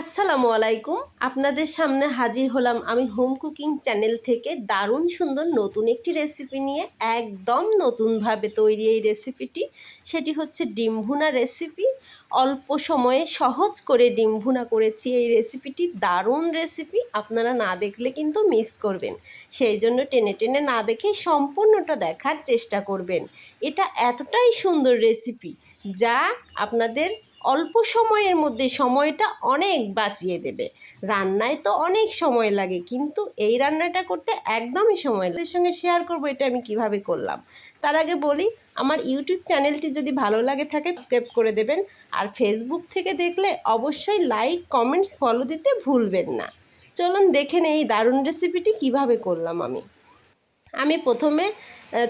আসসালামু আলাইকুম। আপনাদের সামনে হাজির হলাম আমি হোম কুকিং চ্যানেল থেকে দারুণ সুন্দর নতুন একটি রেসিপি নিয়ে, একদম নতুনভাবে তৈরি এই রেসিপিটি। সেটি হচ্ছে ডিম ভুনা রেসিপি। অল্প সময়ে সহজ করে ডিম ভুনা করেছি এই রেসিপিটি। দারুণ রেসিপি, আপনারা না দেখলে কিন্তু মিস করবেন। সেই জন্য টেনে টেনে না দেখে সম্পূর্ণটা দেখার চেষ্টা করবেন। এটা এতটাই সুন্দর রেসিপি যা আপনাদের অল্প সময়ের মধ্যে সময়টা অনেক বাঁচিয়ে দেবে। রান্নায় তো অনেক সময় লাগে, কিন্তু এই রান্নাটা করতে একদমই সময় লাগে। সঙ্গে শেয়ার করব এটা আমি কীভাবে করলাম। তার আগে বলি, আমার ইউটিউব চ্যানেলটি যদি ভালো লাগে থাকে সাবস্ক্রাইব করে দেবেন। আর ফেসবুক থেকে দেখলে অবশ্যই লাইক কমেন্টস ফলো দিতে ভুলবেন না। চলুন দেখে এই দারুণ রেসিপিটি কীভাবে করলাম আমি। আমি প্রথমে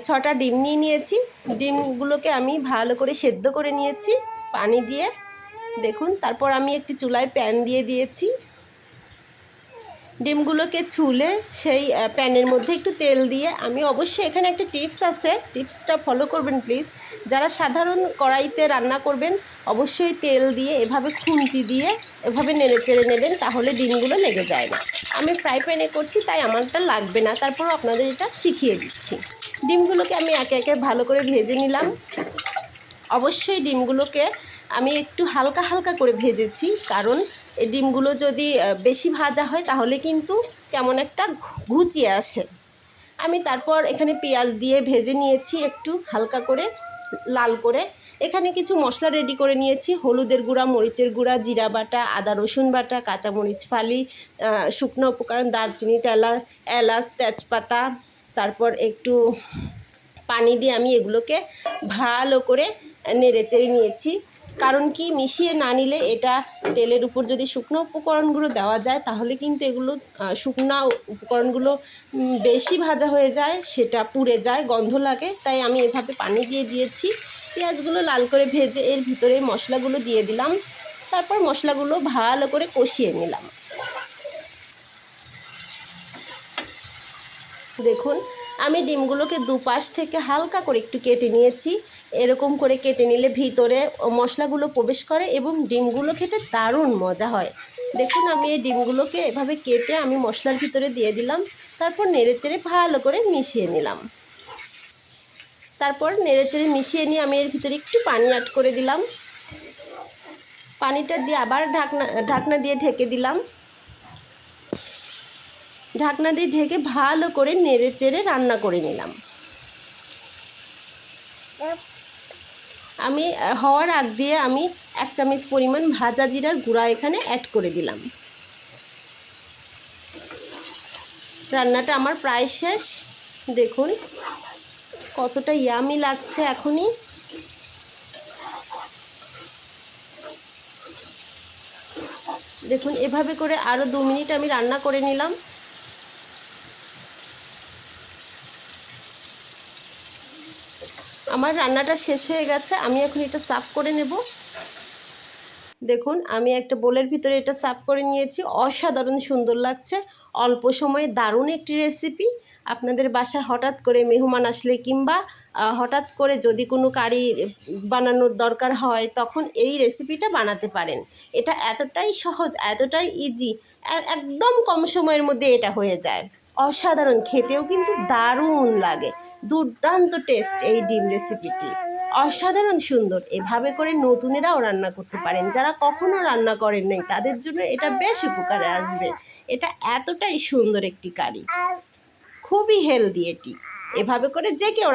ছটা ডিম নিয়ে নিয়েছি। ডিমগুলোকে আমি ভালো করে সেদ্ধ করে নিয়েছি। পানি দিয়ে দেখুন, তারপর আমি একটি চুলায় প্যান দিয়ে দিয়েছি। ডিমগুলোকে ছুলে সেই প্যানের মধ্যে একটু তেল দিয়ে আমি অবশ্যই এখানে একটা টিপস আছে, টিপসটা ফলো করবেন প্লিজ। যারা সাধারণ কড়াইতে রান্না করবেন, অবশ্যই তেল দিয়ে এভাবে খুন্তি দিয়ে এভাবে নেড়ে চেড়ে নেবেন, তাহলে ডিমগুলো লেগে যায় না। আমি ফ্রাই প্যানে করছি, তাই আমারটা লাগবে না। তারপর আপনাদের এটা শিখিয়ে দিচ্ছি। ডিমগুলোকে আমি একে একে ভালো করে ভেজে নিলাম। অবশ্যই ডিমগুলোকে আমি একটু হালকা হালকা করে ভেজেছি, কারণ ডিমগুলো যদি বেশি ভাজা হয় তাহলে কিন্তু কেমন একটা ঘুচিয়ে আসে। আমি তারপর এখানে পেঁয়াজ দিয়ে ভেজে নিয়েছি একটু হালকা করে, লাল করে। এখানে কিছু মশলা রেডি করে নিয়েছি, হলুদের গুঁড়া, মরিচের গুঁড়া, জিরা বাটা, আদা রসুন বাটা, কাঁচামরিচ, ফালি শুকনো উপকরণ, দারচিনি, তেলা, এলাচ, তেজপাতা, তারপর একটু পানি দিয়ে আমি এগুলোকে ভালো করে নেড়ে চেড়ে নিয়েছি। কারণ কি মিশিয়ে না নিলে এটা তেলের উপর যদি শুকনো উপকরণগুলো দেওয়া যায়, তাহলে কিন্তু এগুলো শুকনা উপকরণগুলো বেশি ভাজা হয়ে যায়, সেটা পুড়ে যায়, গন্ধ লাগে। তাই আমি এভাবে পানি দিয়ে দিয়েছি। পেঁয়াজগুলো লাল করে ভেজে এর ভিতরে মশলাগুলো দিয়ে দিলাম। তারপর মশলাগুলো ভালো করে কষিয়ে নিলাম। দেখুন, আমি ডিমগুলোকে দুপাশ থেকে হালকা করে একটু কেটে নিয়েছি। এরকম করে কেটে নিলে ভিতরে মশলাগুলো প্রবেশ করে এবং ডিমগুলো খেতে দারুণ মজা হয়। দেখুন, আমি এই ডিমগুলোকে এভাবে কেটে আমি মশলার ভিতরে দিয়ে দিলাম, তারপর নেড়েচেড়ে ভালো করে মিশিয়ে নিলাম। তারপর নেড়েচেড়ে মিশিয়ে নিয়ে আমি এর ভিতরে একটু পানি অ্যাড করে দিলাম। পানিটা দিয়ে আবার ঢাকনা ঢাকনা দিয়ে ঢেকে দিলাম। ঢাকনা দিয়ে ঢেকে ভালো করে নেড়ে চেড়ে রান্না করে নিলাম। আমি হওয়ার আগ দিয়ে আমি এক চামচ পরিমাণ ভাজা জিরার গুঁড়া এখানে অ্যাড করে দিলাম। রান্নাটা আমার প্রায় শেষ। দেখুন, কতটা ইয়ামি লাগছে এখনই। দেখুন, এভাবে করে আরও দু মিনিট আমি রান্না করে নিলাম। আমার রান্নাটা শেষ হয়ে গেছে, আমি এখন এটা সাফ করে নেব। দেখুন, আমি একটা বোলের ভিতরে এটা সাফ করে নিয়েছি, অসাধারণ সুন্দর লাগছে, অল্প সময়ে দারুণ একটি রেসিপি আপনাদের বাসায় হঠাৎ করে মেহমান আসলে কিংবা হঠাৎ করে যদি কোনো কারি বানানোর দরকার হয়, তখন এই রেসিপিটা বানাতে পারেন। এটা এতটাই সহজ, এতটাই ইজি একদম কম সময়ের মধ্যে এটা হয়ে যায়। অসাধারণ, খেতেও কিন্তু দারুণ লাগে। দুর্দান্ত টেস্ট এই ডিম রেসিপিটি অসাধারণ সুন্দর। এভাবে করে নতুনেরাও রান্না করতে পারেন। যারা কখনো রান্না করেন নাই, তাদের জন্য এটা বেশ উপকারে আসবে। এটা এতটাই সুন্দর একটি কারি। খুবই হেলদি এটি। এভাবে করে যে কেউ